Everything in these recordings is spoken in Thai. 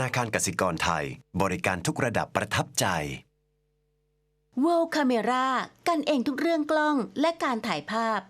นาคารกสิกรไทย บริการทุกระดับประทับใจ World Camera กันเองทุกเรื่องกล้องและการถ่ายภาพ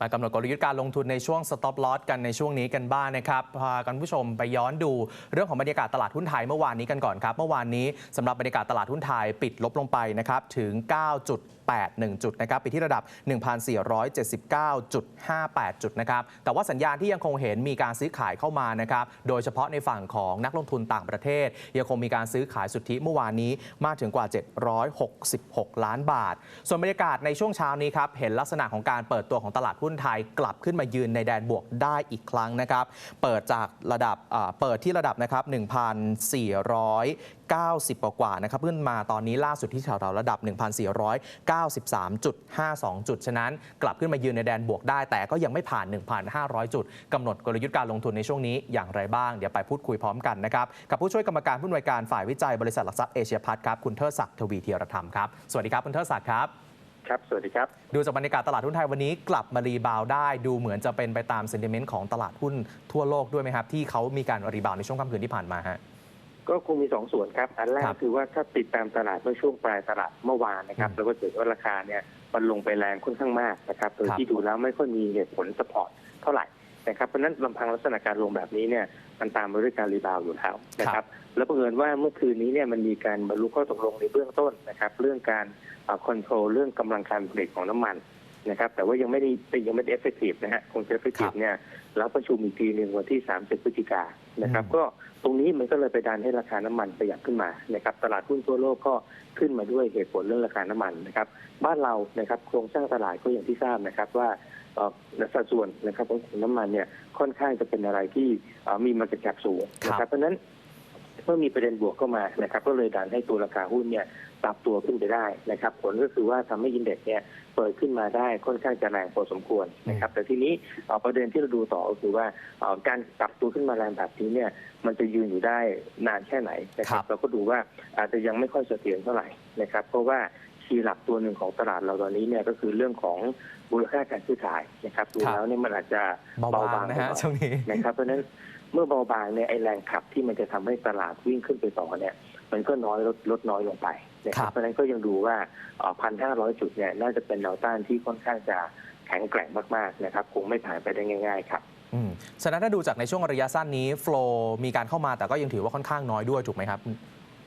มากำหนดกลยุทธ์การลงทุนในช่วง stop loss กันในช่วงนี้กันบ้างนะครับพากันผู้ชมไปย้อนดูเรื่องของบรรยากาศตลาดหุ้นไทยเมื่อวานนี้กันก่อนครับ เมื่อวานนี้สำหรับบรรยากาศตลาดหุ้นไทยปิดลบลงไปนะครับถึง 9จุด81 จุดนะครับไปที่ระดับ 1,479.58 จุดนะครับแต่ว่าสัญญาณที่ยังคงเห็นมีการซื้อขายเข้ามานะครับโดยเฉพาะในฝั่งของนักลงทุนต่างประเทศ ยังคงมีการซื้อขายสุทธิเมื่อวานนี้มากถึงกว่า 766 ล้านบาท ส่วนบรรยากาศในช่วงเช้านี้ครับเห็นลักษณะของการเปิดตัวของตลาดหุ้นไทยกลับขึ้นมายืนในแดนบวกได้อีกครั้งนะครับเปิดจากระดับเปิดที่ระดับนะครับ1,490 กว่าๆนะครับขึ้นมาตอนนี้ล่าสุดที่แถวๆระดับ 1,490 1,493.52 จุด ฉะนั้นกลับขึ้นมายืนในแดนบวกได้ แต่ก็ยังไม่ผ่าน 1,500 จุดกำหนดกลยุทธ์การลงทุนในช่วงนี้อย่างไรบ้าง เดี๋ยวไปพูดคุยพร้อมกันนะครับ กับผู้ช่วยกรรมการผู้อำนวยการฝ่ายวิจัยบริษัทหลักทรัพย์เอเชียพัฒน์ครับคุณเทิดศักดิ์ทวีเทียรธรรมครับสวัสดีครับคุณเทิดศักดิ์ครับครับ สวัสดีครับ ดูจากบรรยากาศตลาดหุ้นไทยวันนี้กลับมารีบาวด์ได้ ดูเหมือนจะเป็นไปตามเซนติเมนต์ของตลาดหุ้นทั่วโลกด้วยไหมครับ ที่เขามีการรีบาวด์ในช่วงค่ำคืนที่ผ่านมาฮะ ก็คงมีสองส่วนครับ อันแรกครับคือว่าถ้าติดตามตลาดเมื่อช่วงปลายตลาดเมื่อวานนะครับอืมเราก็เห็นว่าราคาเนี่ยมันลงไปแรงค่อนข้างมากนะครับโดยครับที่ดูแล้วไม่ค่อยมีเหตุผลสปอร์ตเท่าไหร่นะครับเพราะฉะนั้นลำพังลักษณะการลงแบบนี้เนี่ยมันตามมาด้วยการรีบาวด์อยู่แล้วนะครับ แล้วบังเอิญว่าเมื่อคืนนี้เนี่ยมันมีการบรรลุข้อตกลงในเบื้องต้นนะครับ เรื่องการคอนโทรลเรื่องกำลังการผลิตของน้ำมันนะครับ แต่ว่ายังไม่ได้ยังไม่ได้เอฟเฟกตีฟนะฮะคงจะเอฟเฟกตีฟเนี่ยแล้วประชุมอีกทีหนึ่งวันที่ 30 พฤศจิกาย นนะครับอืมก็ตรงนี้มันก็เลยไปดันให้ราคาน้ำมันขยับขึ้นมานะครับตลาดหุ้นทั่วโลกก็ขึ้นมาด้วยเหตุผลเรื่องราคาน้ำมันนะครับบ้านเรานะครับโครงสร้างตลาดก็อย่างที่ทราบนะครับว่าเอ่อสัดส่วนนะครับของน้ำมันเนี่ยค่อนข้างจะเป็นอะไรที่เอ่อมีมาจากแคปสูงนะครับเพราะฉะนั้น เมื่อมีประเด็นบวกเข้ามานะครับก็เลยดันให้ตัวราคาหุ้นเนี่ยปรับตัวขึ้นไปได้นะครับ ผลก็คือว่าทำให้อินเด็กซ์เนี่ยเปิดขึ้นมาได้ค่อนข้างจะแรงพอสมควรนะครับ แต่ทีนี้เอ่อประเด็นที่เราดูต่อก็คือว่าเอ่อการปรับตัวขึ้นมาแรงแบบนี้เนี่ยมันจะยืนอยู่ได้นานแค่ไหนนะครัครับบเราก็ดูว่าอาจจะยังไม่ค่อยเสถียรเท่าไหร่นะครับ เพราะว่าคีย์หลักตัวหนึ่งของตลาดเราตอนนี้เนี่ยก็คือเรื่องของมูลค่าการซื้อขายนะครับดูแล้วเนี่ยมันอาจจะเบาบางนะฮะไปหอยช่วงนี้นะครับเพราะฉะนั้นเมื่อเบาบางเนี่ยไอแรงขับที่มันจะทำให้ตลาดวิ่งขึ้นไปต่อเนี่ย มันก็น้อยลดลดน้อยลงไปนะคครัรับบเพราะฉะนั้นก็ยังดูว่าพันห้าร้อยจุดเนี่ยน่าจะเป็นแนวต้านที่ค่อนข้างจะแข็งแกร่งมากๆนะครับคงไม่ผ่านไปได้ง่าย ๆ ครับอืมฉะนั้นถ้าดูจากในช่วงระยะสั้นนี้โฟล์มีการเข้ามาแต่ก็ยังถือว่าค่อนข้างน้อยด้วยถูกไหมครับ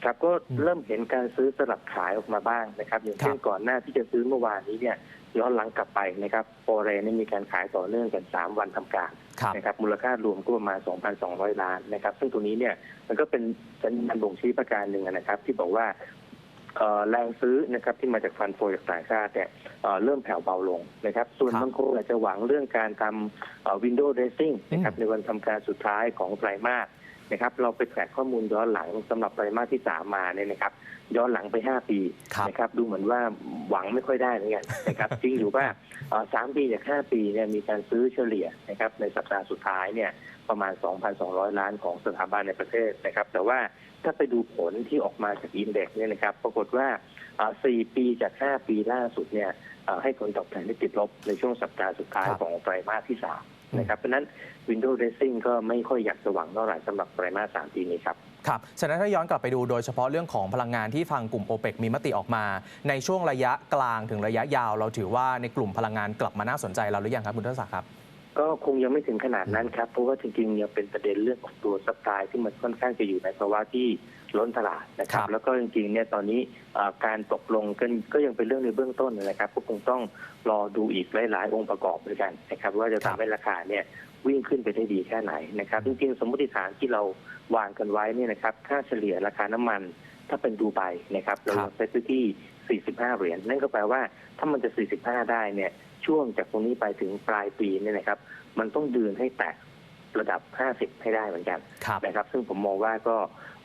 ครับก็อืมเริ่มเห็นการซื้อสลับขายออกมาบ้างนะครับ อย่างเช่นครับก่อนหน้าที่จะซื้อเมื่อวานนี้เนี่ย ย้อนหลังกลับไปนะครับโปรเรนี่มีการขายต่อเนื่องกัน 3 วันทำการครับนะครับมูลค่ารวมก็ประมาณ 2,200 ล้านนะครับ ซึ่งตัวนี้เนี่ยมันก็เป็นสัญญาณบ่งชี้ประการหนึ่งนะครับ ที่บอกว่าเอ่อแรงซื้อนะครับที่มาจากฟันโฟจากต่างชาติเนี่ยเอ่อเริ่มแผ่วเบาลงนะครับ ส่วนครับบางคนอาจจะหวังเรื่องการทำวินโดว์เดซซิ่งนะครับอืมในวันทำการสุดท้ายของไตรมาส นะครับเราไปแทร็กข้อมูลย้อนหลังสำหรับไตรมาสที่สามมาเนี่ยนะครับย้อนหลังไป 5 ปีครับนะครับดูเหมือนว่าหวังไม่ค่อยได้เหมือนกันนะครับจริงอยู่ว่าเอ่อสามปีจาก5ปีเนี่ยมีการซื้อเฉลี่ยนะครับในสัปดาห์สุดท้ายเนี่ยประมาณ 2,200 ล้านของสถาบันในประเทศนะครับ แต่ว่าถ้าไปดูผลที่ออกมาจากอินเด็กซ์เนี่ยนะครับ ปรากฏว่าเอ่อ4ปีจาก 5 ปีล่าสุดเนี่ยเอ่อให้ผลตอบแทนที่ติดลบในช่วงสัปดาห์สุดท้ายครับของไตรมาสที่ 3 นะครับเพราะฉะนั้น Windows Dressing ก็ไม่ค่อยอยากจะหวังเท่าไหร่สำหรับไตรมาส3ปีนี้ครับครับฉะนั้นถ้าย้อนกลับไปดูโดยเฉพาะเรื่องของพลังงานที่ทางกลุ่มโอเปกมีมติออกมา ในช่วงระยะกลางถึงระยะยาว เราถือว่าในกลุ่มพลังงานกลับมาน่าสนใจเราหรือยังครับคุณเทศศักดิ์ครับ ก็คงยังไม่ถึงขนาดนั้นครับ เพราะว่าจริงๆยังเป็นประเด็นเรื่องของตัวสปายที่มันค่อนข้างจะอยู่ในภาวะที่ล้นตลาดนะครัครับบแล้วก็จริงๆเนี่ยตอนนี้เอ่อการตกลงกันก็ยังเป็นเรื่องในเบื้องต้นนะครับก็คงต้องรอดูอีกหลายๆ องค์ประกอบด้วยกันนะครับ ว่าจะทำให้ราคาเนี่ยวิ่งขึ้นไปได้ดีแค่ไหนนะครับจริงๆ สมมติฐานที่เราวางกันไว้เนี่ยนะครับค่าเฉลี่ยราคาน้ำมันถ้าเป็นดูไบนะครับเราครับเซตไว้ที่ 45 เหรียญนั่นก็แปลว่าถ้ามันจะ 45 ได้เนี่ย ช่วงจากตรงนี้ไปถึงปลายปีเนี่ยนะครับ มันต้องดืนให้แตะระดับ 50 ให้ได้เหมือนกันครับนะครับ ซึ่งผมมองว่าก็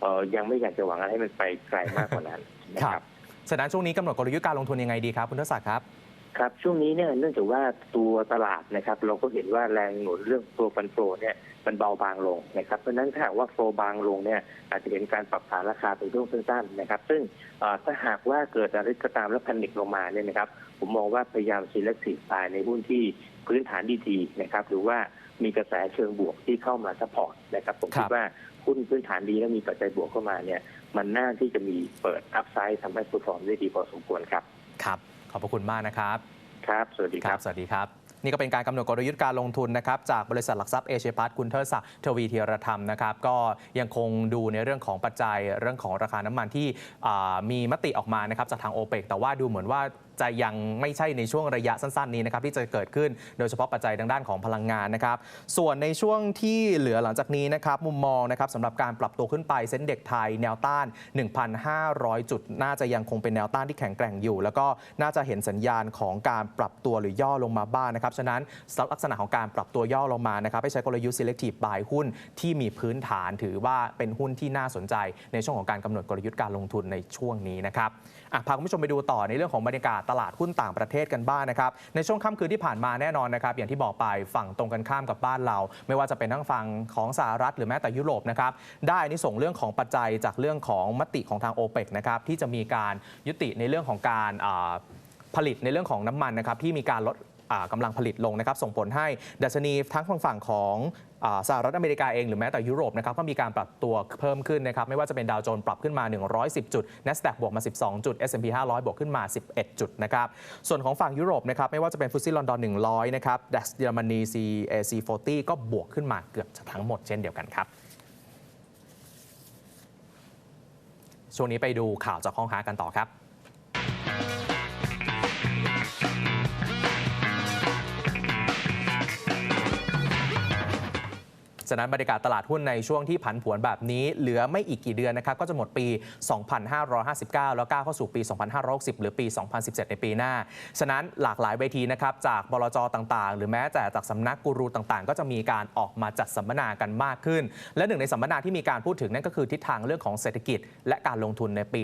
เอ่อยังไม่อยากจะหวังอะไรให้มันไปไกลมากกว่านั้นนะคครัรับบฉะนั้นช่วงนี้กำหนดกลยุทธ์การลงทุนยังไงดีครับ คุณเทศศักดิ์ครับ ครับช่วงนี้เนี่ยเนื่องจากว่าตัวตลาดนะครับ เราก็เห็นว่าแรงหนุนเรื่องตัวฟันโฟเนี่ยมันเบาบางลงนะครับเพราะนั้นถ้าหากว่าโฟบางลงเนี่ยอาจจะเห็นการปรับฐานราคาเป็นช่วงสั้นๆนะครับ ซึ่งถ้าหากว่าเกิดอะไรก็ตามแล้วแพนิคลงมาเนี่ยนะครับ ผมมองว่าพยายาม selective buy ในหุ้นที่พื้นฐานดีๆนะครับหรือว่ามีกระแสเชิงบวกที่เข้ามาซัพพอร์ตนะครับผมคิดว่าหุ้นพื้นฐานดีและมีปัจจัยบวกเข้ามาเนี่ยมันน่าที่จะมีเปิดอัพไซด์ทำให้ p e r f o r m ได้ดีพอสมควรครับครับ ขอบพระคุณมากนะครับครับ สวัสดีครับ สวัสดีครับนี่ก็เป็นการกำหนดกลยุทธ์การลงทุนนะครับจากบริษัทหลักทรัพย์เอเชียพัฒคุณเทิดศักดิ์ทวีเทียรธรรมนะครับก็ยังคงดูในเรื่องของปัจจัยเรื่องของราคาน้ำมันที่อ่ามีมติออกมานะครับจากทางโอเปกแต่ว่าดูเหมือนว่า จะยังไม่ใช่ในช่วงระยะสั้นๆนี้นะครับที่จะเกิดขึ้นโดยเฉพาะปัจจัยทางด้านของพลังงานนะครับ ส่วนในช่วงที่เหลือหลังจากนี้นะครับมุมมองนะครับสำหรับการปรับตัวขึ้นไปเซ็นเด็กไทยแนวต้าน 1,500 จุด น่าจะยังคงเป็นแนวต้านที่แข็งแกร่งอยู่ แล้วก็น่าจะเห็นสัญญาณของการปรับตัวหรือย่อลงมาบ้างนะครับฉะนั้นลักษณะของการปรับตัวย่อลงมานะครับให้ใช้กลยุทธ์ selective buy หุ้นที่มีพื้นฐานถือว่าเป็นหุ้นที่น่าสนใจ ในช่วงของการกำหนดกลยุทธ์การลงทุนในช่วงนี้นะครับพาคุณผู้ชมไปดูต่อในเรื่องของบรรยากาศตลาดหุ้นต่างประเทศกันบ้างนะครับ ในช่วงค่ำคืนที่ผ่านมาแน่นอนนะครับ อย่างที่บอกไปฝั่งตรงกันข้ามกับบ้านเรา ไม่ว่าจะเป็นทั้งฝั่งของสหรัฐหรือแม้แต่ยุโรปนะครับ ได้นิส่งเรื่องของปัจจัยจากเรื่องของมติของทางโอเปกนะครับที่จะมีการยุติในเรื่องของการผลิตในเรื่องของน้ำมันนะครับที่มีการลดอ่ากำลังผลิตลงนะครับส่งผลให้ดัชนีทั้งฝั่งฝั่งของ สหรัฐอเมริกาเองหรือแม้แต่ยุโรปนะครับก็มีการปรับตัวเพิ่มขึ้นนะครับไม่ว่าจะเป็นดาวโจนส์ปรับขึ้นมา 110 จุด NASDAQ บวกมา 12 จุด S&P 500 บวกขึ้นมา 11 จุดนะครับส่วนของฝั่งยุโรปนะครับไม่ว่าจะเป็นฟุตซี่ลอนดอน 100 นะครับดัชเยอรมนี CAC 40 ก็บวกขึ้นมาเกือบจะทั้งหมดเช่นเดียวกันครับช่วงนี้ไปดูข่าวจากห้องค้ากันต่อครับ ฉะนั้นบรรยากาศตลาดหุ้นในช่วงที่ผันผวนแบบนี้เหลือไม่อีกกี่เดือนนะครับก็จะหมดปี 2559 แล้วก้าวเข้าสู่ปี 2560 หรือปี 2017 ในปีหน้า ฉะนั้นหลากหลายเวทีนะครับจากบลจต่างๆ หรือแม้แต่จากสำนักกูรูต่างๆ ก็จะมีการออกมาจัดสัมมนากันมากขึ้น และหนึ่งในสัมมนาที่มีการพูดถึงนั่นก็คือทิศทางเรื่องของเศรษฐกิจ และการลงทุนในปี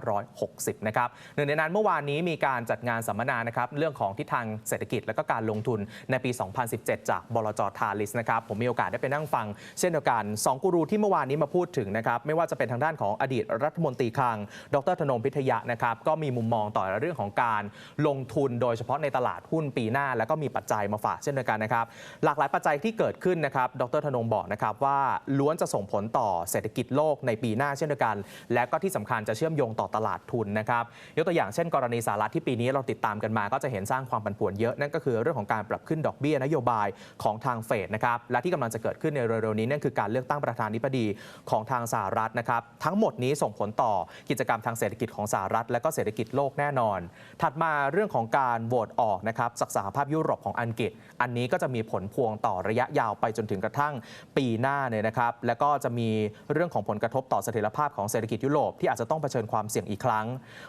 2560 นะครับหนึ่งในนั้นเมื่อวานนี้มีการจัดงานสัมมนานะครับเรื่องของทิศทางเศรษฐกิจและก็การลงทุนในปี 2017 จากบลจทาลิสนะครับผมมีโอกาสได้ไปนั่งฟัง เช่นเดียวกันสองกูรูที่เมื่อวานนี้มาพูดถึงนะครับไม่ว่าจะเป็นทางด้านของอดีตรัฐมนตรีคลัง ดรธนงพิทยะนะครับก็มีมุมมองต่อเรื่องของการลงทุนโดยเฉพาะในตลาดหุ้นปีหน้า แล้วก็มีปัจจัยมาฝากเช่นเดียวกันนะครับหลากหลายปัจจัยที่เกิดขึ้นนะครับดรธนงบอกนะครับว่าล้วนจะส่งผลต่อเศรษฐกิจโลกในปีหน้าเช่นเดียวกัน และก็ที่สำคัญจะเชื่อมโยงต่อตลาดทุนนะครับยกตัวอย่างเช่น กรณีสหรัฐที่ปีนี้เราติดตามกันมา ก็จะเห็นสร้างความผันผวนเยอะนั่นก็คือเรื่องของการปรับขึ้นดอกเบี้ยนโยบายของทางเฟดนะครับและที่กำลังจะเกิดขึ้นในเร็วๆนี้นั่นคือการเลือกตั้งประธานาธิบดีของทางสหรัฐนะครับ ทั้งหมดนี้ส่งผลต่อกิจกรรมทางเศรษฐกิจของสหรัฐ และก็เศรษฐกิจโลกแน่นอน ถัดมาเรื่องของการโหวตออกนะครับจากสหภาพยุโรปของอังกฤษ อันนี้ก็จะมีผลพวงต่อระยะยาวไปจนถึงกระทั่งปีหน้าเนี่ยนะครับ แล้วก็จะมีเรื่องของผลกระทบต่อเสถียรภาพของเศรษฐกิจยุโรปที่อาจจะต้องเผชิญความเสี่ยงอีกครั้ง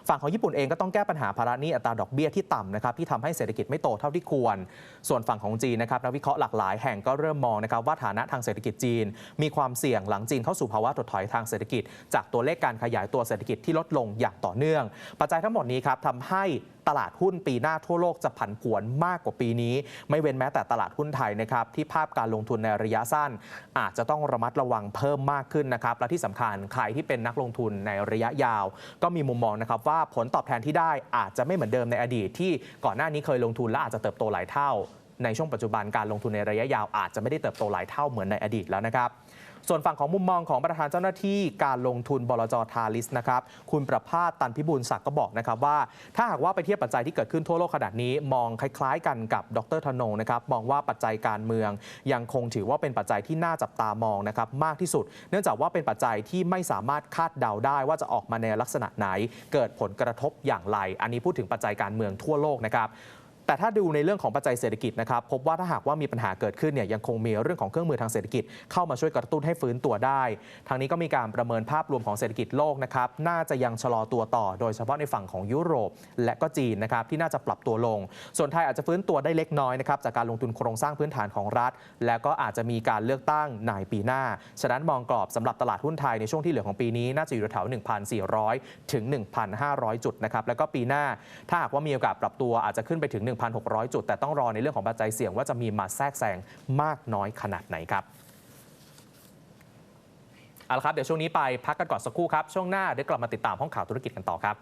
ฝั่งของญี่ปุ่นเองก็ต้องแก้ปัญหาภาระหนี้อัตราดอกเบี้ยที่ต่ำนะครับที่ทำให้เศรษฐกิจไม่โตเท่าที่ควร ส่วนฝั่งของจีนนะครับนักวิเคราะห์หลากหลายแห่งก็เริ่มมองนะครับว่าฐานะทางเศรษฐกิจจีน มีความเสี่ยงหลังจีนเข้าสู่ภาวะถดถอยทางเศรษฐกิจ จากตัวเลขการขยายตัวเศรษฐกิจที่ลดลงอย่างต่อเนื่อง ปัจจัยทั้งหมดนี้ครับทำให้ตลาดหุ้นปีหน้าทั่วโลกจะผันผวนมากกว่าปีนี้ ไม่เว้นแม้แต่ตลาดหุ้นไทยนะครับที่ภาพการลงทุนในระยะสั้น อาจจะต้องระมัดระวังเพิ่มมากขึ้นนะครับและที่สำคัญใครที่เป็นนักลงทุนในระยะยาว ก็มีมุมมองนะครับว่าผลตอบแทนที่ได้อาจจะไม่เหมือนเดิมในอดีตที่ก่อนหน้านี้เคยลงทุนและอาจจะเติบโตหลายเท่า ในช่วงปัจจุบันการลงทุนในระยะยาวอาจจะไม่ได้เติบโตหลายเท่าเหมือนในอดีตแล้วนะครับส่วนฝั่งของมุมมองของประธานเจ้าหน้าที่การลงทุนบลจทาลิสนะครับคุณประภาสตันพิบูลศักดิ์ก็บอกนะครับว่า ถ้าหากว่าไปเทียบปัจจัยที่เกิดขึ้นทั่วโลกขนาดนี้ มองคล้าย ๆ กันกับดรธนงนะครับมองว่าปัจจัยการเมือง ยังคงถือว่าเป็นปัจจัยที่น่าจับตามองนะครับมากที่สุด เนื่องจากว่าเป็นปัจจัยที่ไม่สามารถคาดเดาได้ว่าจะออกมาในลักษณะไหน เกิดผลกระทบอย่างไร อันนี้พูดถึงปัจจัยการเมืองทั่วโลกนะครับ แต่ถ้าดูในเรื่องของปัจจัยเศรษฐกิจนะครับพบว่าถ้าหากว่ามีปัญหาเกิดขึ้นเนี่ยยังคงมีเรื่องของเครื่องมือทางเศรษฐกิจเข้ามาช่วยกระตุ้นให้ฟื้นตัวได้ ทางนี้ก็มีการประเมินภาพรวมของเศรษฐกิจโลกนะครับน่าจะยังชะลอตัวต่อ โดยเฉพาะในฝั่งของยุโรป และก็จีนนะครับที่น่าจะปรับตัวลง ส่วนไทยอาจจะฟื้นตัวได้เล็กน้อยนะครับจากการลงทุนโครงสร้างพื้นฐานของรัฐ และก็อาจจะมีการเลือกตั้งในปีหน้า ฉะนั้นมองกรอบสำหรับตลาดหุ้นไทยในช่วงที่เหลือของปีนี้น่าจะอยู่แถว1,400 ถึง 1,500 จุดนะครับแล้วก็ปีหน้าถ้าหากว่ามีโอกาสปรับตัวอาจจะขึ้นไปถึง1,600 จุด แต่ต้องรอในเรื่องของปัจจัยเสี่ยงว่าจะมีมาแทรกแซงมากน้อยขนาดไหนครับเอาละครับ เดี๋ยวช่วงนี้ไปพักกันก่อนสักครู่ครับ ช่วงหน้าเดี๋ยวกลับมาติดตามห้องข่าวธุรกิจกันต่อครับ